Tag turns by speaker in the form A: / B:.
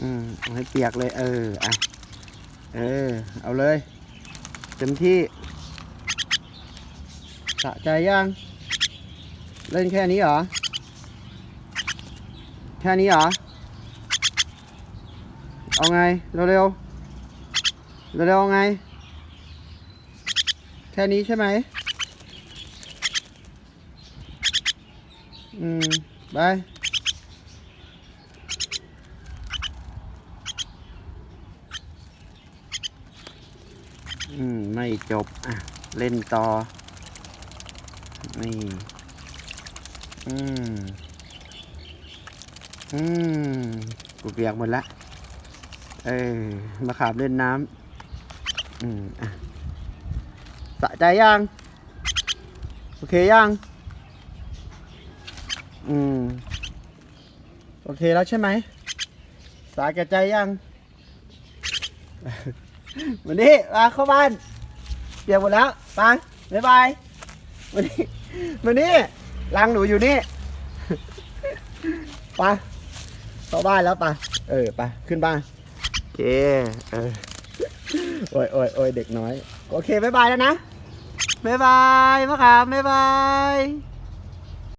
A: อืมให้เปียกเลย เออ อะ เออ เอาเลย เต็มที่ สะใจยัง เล่นแค่นี้เหรอ แค่นี้เหรอ เอาไง เร็วเร็วๆเร็วๆเอาไง แค่นี้ใช่ไหม อืม ไป อืม ไม่จบ อะ เล่นต่อ นี่ อืม อืม กูเปียกหมดละ เออ มาขาบเล่นน้ำ อืม อะ สะใจยัง โอเคยัง อืม โอเคแล้วใช่ไหม สาแก่ใจยัง วันนี้มาเข้าบ้านเปียกหมดแล้วไปบ๊ายบายวันนี้วันนี้รังหนูอยู่นี่ไปเข้าบ้านแล้วไปเออไปขึ้นบ้านโอเคเออโอ้ยโอ้ยโอ้ยเด็กน้อย โอเคบ๊ายบายแล้วนะบ๊ายบายมะขามบ๊ายบาย